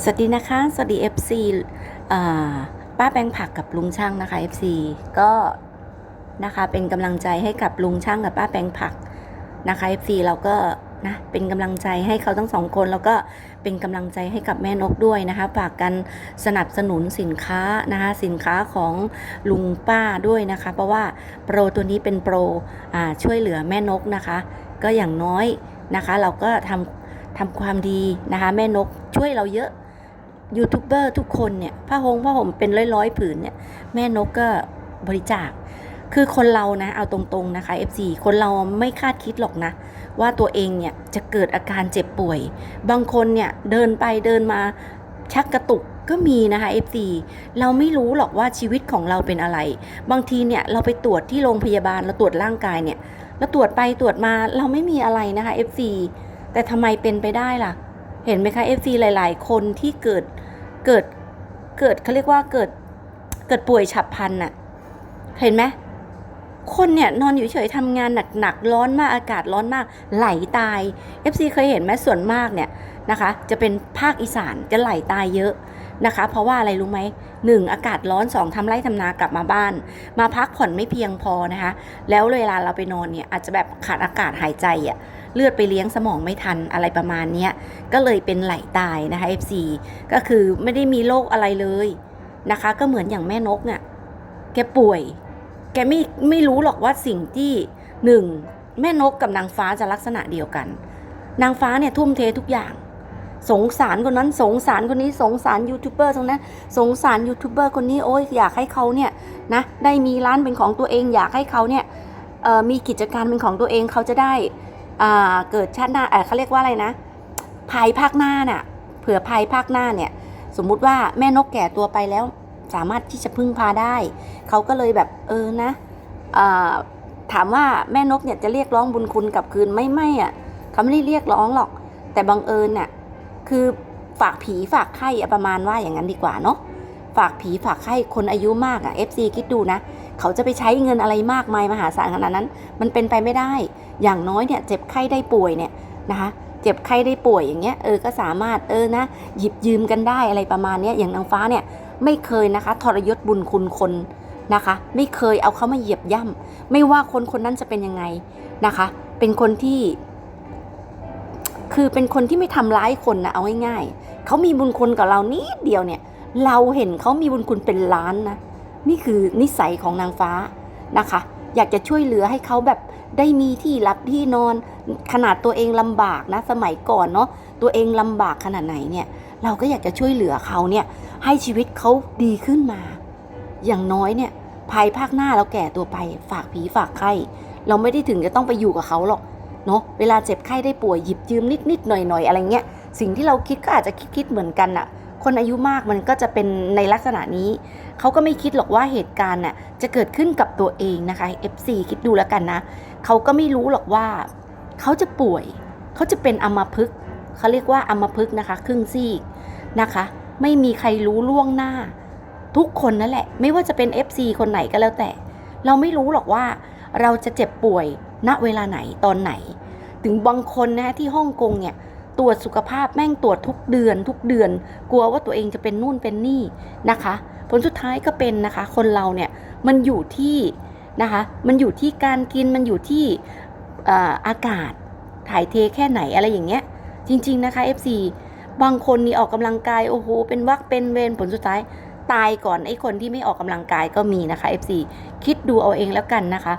สวัสดีนะคะ สวัสดี FC ป้าแปลงผักกับลุงช่างนะคะ FC ก็นะคะเป็นกำลังใจให้กับลุงช่างกับป้าแปลงผักนะคะ FC เราก็นะเป็นกำลังใจให้เขาทั้งสองคนแล้วก็เป็นกำลังใจให้กับแม่นกด้วยนะคะฝากกันสนับสนุนสินค้านะคะสินค้าของลุงป้าด้วยนะคะ เพราะว่าโปรตัวนี้เป็นโปรช่วยเหลือแม่นกนะคะ ก็อย่างน้อยนะคะ เราก็ทำทำความดีนะคะ แม่นกช่วยเราเยอะ ยูทูบเบอร์ทุกคนเนี่ยผ้าหงผ้าห่มเป็นร้อยๆผืนเนี่ยแม่นกก็บริจาค คือคนเรานะเอาตรงๆนะคะ FC คนเราไม่คาดคิดหรอกนะ ว่าตัวเองเนี่ยจะเกิดอาการเจ็บป่วย บางคนเนี่ยเดินไปเดินมาชักกระตุกก็มีนะคะ FC เราไม่รู้หรอกว่าชีวิตของเราเป็นอะไร บางทีเนี่ยเราไปตรวจที่โรงพยาบาลเราตรวจร่างกายเนี่ยเราตรวจไปตรวจมาเราไม่มีอะไรนะคะ FC แต่ทำไมเป็นไปได้ล่ะ เห็นไหมคะ FC หลาย ๆ คนที่เกิด เกิดเกิดเขาเรียกว่าเกิดเกิดป่วยฉับพลันน่ะเห็นไหมคนเนี่ยนอนอยู่เฉยทำงานหนักๆร้อนมากอากาศร้อนมาก ไหลตาย FC เคยเห็นไหมส่วนมากเนี่ยนะคะ จะเป็นภาคอีสานจะไหลตายเยอะ นะคะ เพราะว่าอะไรรู้ไหมหนึ่งอากาศร้อนสองทำไร่ทำนากลับมาบ้าน มาพักผ่อนไม่เพียงพอนะคะ แล้วเวลาเราไปนอนเนี่ยอาจจะแบบขาดอากาศหายใจอะ่ะเลือดไปเลี้ยงสมองไม่ทันอะไรประมาณนี้ก็เลยเป็นไหลตายนะคะ FC ก็คือไม่ได้มีโรคอะไรเลยนะคะ ก็เหมือนอย่างแม่นกเนี่ยแกป่วย แกไม่ไม่รู้หรอกว่าสิ่งที่หนึ่งแม่นกกับนางฟ้าจะลักษณะเดียวกัน นางฟ้าเนี่ยทุ่มเททุกอย่าง สงสารคนนั้นสงสารคนนี้สงสารยูทูบเบอร์ตรงนั้นสงสารยูทูบเบอร์คนนี้โอ้ยอยากให้เขาเนี่ยนะได้มีร้านเป็นของตัวเองอยากให้เขาเนี่ยมีกิจการเป็นของตัวเองเขาจะได้เกิดชาติหน้าเขาเรียกว่าอะไรนะภายภาคหน้าน่ะเผื่อภายภาคหน้าเนี่ยสมมุติว่าแม่นกแก่ตัวไปแล้วสามารถที่จะพึ่งพาได้ เขาก็เลยแบบเออนะอถามว่าแม่นกเนี่ยจะเรียกร้องบุญคุณกลับคืนไม่ไม่อะเขาไม่ได้เรียกร้องหรอก แต่บังเอิญน่ะ คือฝากผีฝากไข้ประมาณว่าอย่างนั้นดีกว่าเนาะฝากผีฝากไข้คนอายุมากอะ่ะ FC คิดดูนะ เขาจะไปใช้เงินอะไรมากมายมหาศาลขนาดนั้น มันเป็นไปไม่ได้ อย่างน้อยเนี่ยเจ็บไข้ได้ป่วยเนี่ยนะคะเจ็บไข้ได้ป่วยอย่างเงี้ยเออก็สามารถเออนะ หยิบยืมกันได้อะไรประมาณเนี้ยอย่างนางฟ้าเนี่ยไม่เคยนะคะ ทรยศบุญคุณคนนะคะ ไม่เคยเอาเขามาเหยียบย่ำไม่ว่าคนคนนั้นจะเป็นยังไงนะคะ เป็นคนที่ คือเป็นคนที่ไม่ทำร้ายคนนะเอาง่ายๆเขามีบุญคุณกับเรานิดเดียวเนี่ย เราเห็นเขามีบุญคุณเป็นล้านนะนี่คือนิสัยของนางฟ้านะคะ อยากจะช่วยเหลือให้เขาแบบได้มีที่รับที่นอน ขนาดตัวเองลำบากนะ สมัยก่อนเนาะตัวเองลำบากขนาดไหนเนี่ย เราก็อยากจะช่วยเหลือเขาเนี่ยให้ชีวิตเขาดีขึ้นมา อย่างน้อยเนี่ยภายภาคหน้าเราแก่ตัวไปฝากผีฝากไข้เราไม่ได้ถึงจะต้องไปอยู่กับเขาหรอก เนาะเวลาเจ็บไข้ได้ป่วยหยิบยืมนิดนิดๆหน่อยหน่อยๆอะไรเงี้ยสิ่งที่เราคิดก็อาจจะคิดคิดๆเหมือนกันอะคนอายุมากมันก็จะเป็นในลักษณะนี้ เขาก็ไม่คิดหรอกว่าเหตุการณ์น่ะจะเกิดขึ้นกับตัวเองนะคะ FC คิดดูแล้วกันนะ เขาก็ไม่รู้หรอกว่า เขาจะป่วย เขาจะเป็นอัมพฤกเขาเรียกว่าอัมพฤกนะคะ ครึ่งซีกนะคะ ไม่มีใครรู้ล่วงหน้า ทุกคนนั่นแหละ ไม่ว่าจะเป็น FC คนไหนก็แล้วแต่ เราไม่รู้หรอกว่าเราจะเจ็บป่วย ณเวลาไหนตอนไหน ถึงบางคนนะที่ฮ่องกงเนี่ยตรวจสุขภาพแม่งตรวจทุกเดือน ทุกเดือน กลัวว่าตัวเองจะเป็นนู่นเป็นนี่นะคะ ผลสุดท้ายก็เป็นนะคะ คนเราเนี่ยมันอยู่ที่นะคะมันอยู่ที่การกินมันอยู่ที่อากาศถ่ายเทแค่ไหนอะไรอย่างเงี้ย จริง ๆนะคะ FC บางคนนี่ออกกำลังกายโอ้โหเป็นวักเป็นเวรผลสุดท้ายตายก่อนไอ้คนที่ไม่ออกกำลังกายก็มีนะคะ FC คิดดูเอาเองแล้วกันนะคะ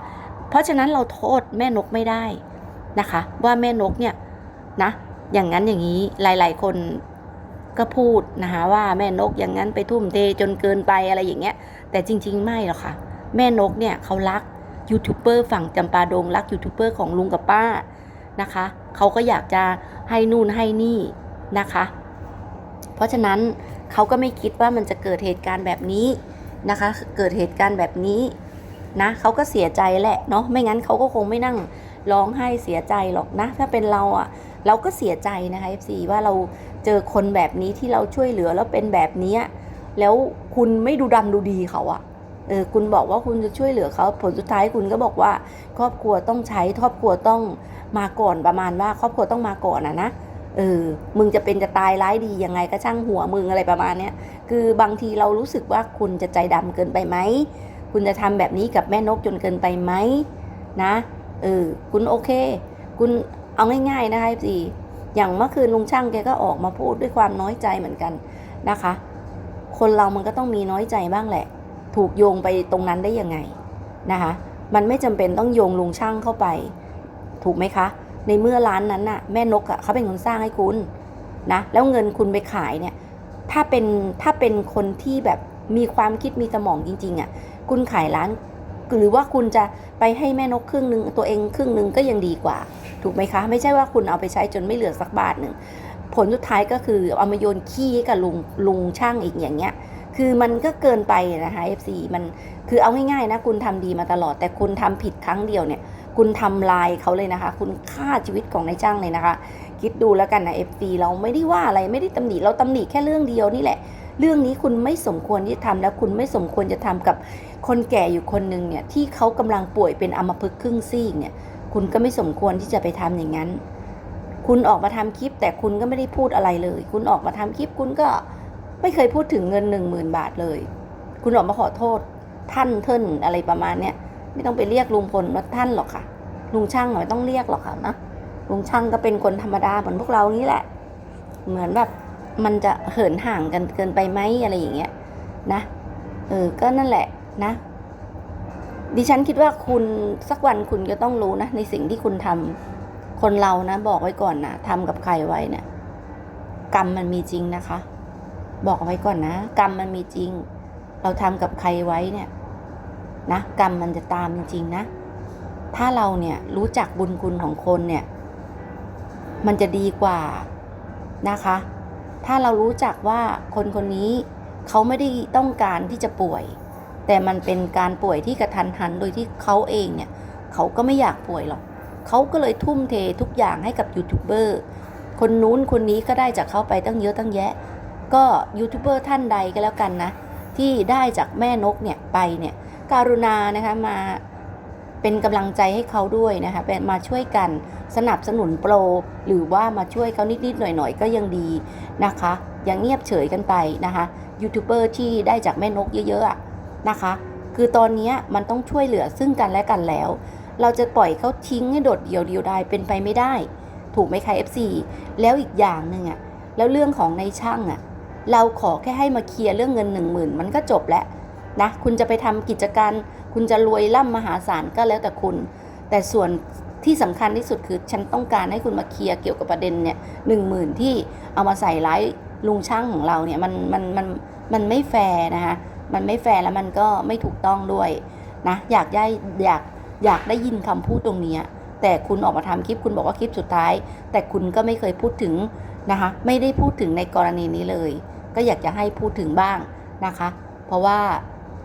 เพราะฉะนั้นเราโทษแม่นกไม่ได้นะคะ ว่าแม่นกเนี่ยนะอย่างนั้นอย่างนี้หลาย ๆ คนก็พูดนะคะว่าแม่นกอย่างนั้นไปทุ่มเทจนเกินไปอะไรอย่างเงี้ย แต่จริง ๆ ไม่หรอกค่ะ แม่นกเนี่ยเขารักยูทูบเบอร์ฝั่งจำปาดงรักยูทูบเบอร์ของลุงกับป้านะคะเขาก็อยากจะให้นู่นให้นี่นะคะ เพราะฉะนั้นเขาก็ไม่คิดว่ามันจะเกิดเหตุการณ์แบบนี้นะคะ เกิดเหตุการณ์แบบนี้ นะเขาก็เสียใจแหละเนาะไม่งั้นเขาก็คงไม่นั่งร้องไห้เสียใจหรอกนะ ถ้าเป็นเราอะ่ะเราก็เสียใจนะคะ FC ว่าเราเจอคนแบบนี้ที่เราช่วยเหลือแล้วเป็นแบบนี้แล้วคุณไม่ดูดำดูดีเขาอะเออคุณบอกว่าคุณจะช่วยเหลือเขาผลสุดท้ายคุณก็บอกว่า ครอบครัวต้องใช้ครอบครัวต้องมาก่อนประมาณว่า ครอบครัวต้องมาก่อนนะนะเออมึงจะเป็นจะตายร้ายดียังไงก็ช่างหัวมึงอะไรประมาณเนี้ยคือบางทีเรารู้สึกว่าคุณจะใจดำเกินไปไหม คุณจะทำแบบนี้กับแม่นกจนเกินไปไหมนะเออคุณโอเค คุณเอาง่ายๆนะคะพี่อย่างเมื่อคืนลุงช่างแกก็ออกมาพูดด้วยความน้อยใจเหมือนกันนะคะ คนเรามันก็ต้องมีน้อยใจบ้างแหละ ถูกโยงไปตรงนั้นได้ยังไงนะคะ มันไม่จำเป็นต้องโยงลุงช่างเข้าไป ถูกไหมคะ ในเมื่อร้านนั้นน่ะแม่นกอะเขาเป็นคนสร้างให้คุณนะแล้วเงินคุณไปขายเนี่ยถ้าเป็นถ้าเป็นคนที่แบบมีความคิดมีสมองจริงๆอะ คุณขายร้าน หรือว่าคุณจะไปให้แม่นกครึ่งหนึ่งตัวเองครึ่งหนึ่งก็ยังดีกว่า ถูกไหมคะ ไม่ใช่ว่าคุณเอาไปใช้จนไม่เหลือสักบาทหนึ่งผลสุดท้ายก็คือเอามาโยนขี้ให้กับลุงลุงช่างอีกอย่างเงี้ย คือมันก็เกินไปนะคะ FC มันคือเอาง่ายๆนะคุณทำดีมาตลอด แต่คุณทำผิดครั้งเดียวเนี่ย คุณทำลายเขาเลยนะคะ คุณฆ่าชีวิตของนายจ้างเลยนะคะ คิดดูแล้วกันนะ FC เราไม่ได้ว่าอะไรไม่ได้ตำหนิเราตำหนิแค่เรื่องเดียวนี่แหละ เรื่องนี้คุณไม่สมควรที่จะทำแล้วคุณไม่สมควรจะทำกับคนแก่อยู่คนหนึ่งเนี่ยที่เขากำลังป่วยเป็นอัมพฤกษ์ครึ่งซีกเนี่ยคุณก็ไม่สมควรที่จะไปทำอย่างนั้น คุณออกมาทำคลิป แต่คุณก็ไม่ได้พูดอะไรเลย คุณออกมาทำคลิปคุณก็ไม่เคยพูดถึงเงินหนึ่งหมื่นบาทเลย คุณออกมาขอโทษท่านเทินอะไรประมาณเนี้ยไม่ต้องไปเรียกลุงพลว่าท่านหรอกค่ะ ลุงช่างไม่ต้องเรียกหรอกค่ะนะลุงช่างก็เป็นคนธรรมดาเหมือนพวกเรานี่แหละ เหมือนแบบ มันจะเหินห่างกันเกินไปไหมอะไรอย่างเงี้ยนะเออก็นั่นแหละนะ ดิฉันคิดว่าคุณสักวันคุณก็ต้องรู้นะในสิ่งที่คุณทำคนเรานะบอกไว้ก่อนนะทำกับใครไว้เนี่ยกรรมมันมีจริงนะคะ บอกไว้ก่อนนะ กรรมมันมีจริง เราทำกับใครไว้เนี่ยนะกรรมมันจะตามจริงๆนะ ถ้าเราเนี่ยรู้จักบุญคุณของคนเนี่ย มันจะดีกว่านะคะ ถ้าเรารู้จักว่าคนคนนี้เขาไม่ได้ต้องการที่จะป่วย แต่มันเป็นการป่วยที่กระทันหันโดยที่เขาเองเนี่ยเขาก็ไม่อยากป่วยหรอกเขาก็เลยทุ่มเททุกอย่างให้กับยูทูบเบอร์คนนู้นคนนี้ก็ได้จากเขาไปตั้งเยอะตั้งแยะ ก็ยูทูบเบอร์ท่านใดก็แล้วกันนะ ที่ได้จากแม่นกเนี่ยไปเนี่ยการุณานะคะมา เป็นกำลังใจให้เขาด้วยนะคะมาช่วยกันสนับสนุนโปร หรือว่ามาช่วยเขานิดๆหน่อยๆก็ยังดีนะคะอย่างเงียบเฉยกันไปนะคะยูทูบเบอร์ที่ได้จากแม่นกเยอะๆนะคะ คือตอนนี้มันต้องช่วยเหลือซึ่งกันและกันแล้ว เราจะปล่อยเขาทิ้งให้โดดเดี่ยวเดียวได้เป็นไปไม่ได้ ถูกไหมคะ FC แล้วอีกอย่างหนึ่งอะแล้วเรื่องของในช่างอะเราขอแค่ให้มาเคลียร์เรื่องเงินหนึ่งหมื่นมันก็จบแล้วนะคุณจะไปทำกิจการ คุณจะรวยล่ำมหาศาลก็แล้วแต่คุณ แต่ส่วนที่สำคัญที่สุดคือฉันต้องการให้คุณมาเคลียร์เกี่ยวกับประเด็นเนี่ยหนึ่งหมื่นที่เอามาใส่ร้ายลุงช่างของเราเนี่ยมันมันมันมันไม่แฟร์นะคะมันไม่แฟร์แล้วมันก็ไม่ถูกต้องด้วยนะอยากได้อยากอยากได้ยินคำพูดตรงนี้แต่คุณออกมาทำคลิปคุณบอกว่าคลิปสุดท้าย แต่คุณก็ไม่เคยพูดถึงนะคะไม่ได้พูดถึงในกรณีนี้เลย ก็อยากจะให้พูดถึงบ้างนะคะ เพราะว่า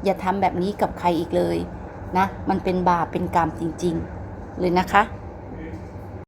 อย่าทำแบบนี้กับใครอีกเลยนะ มันเป็นบาปเป็นกรรมจริง ๆ เลยนะคะ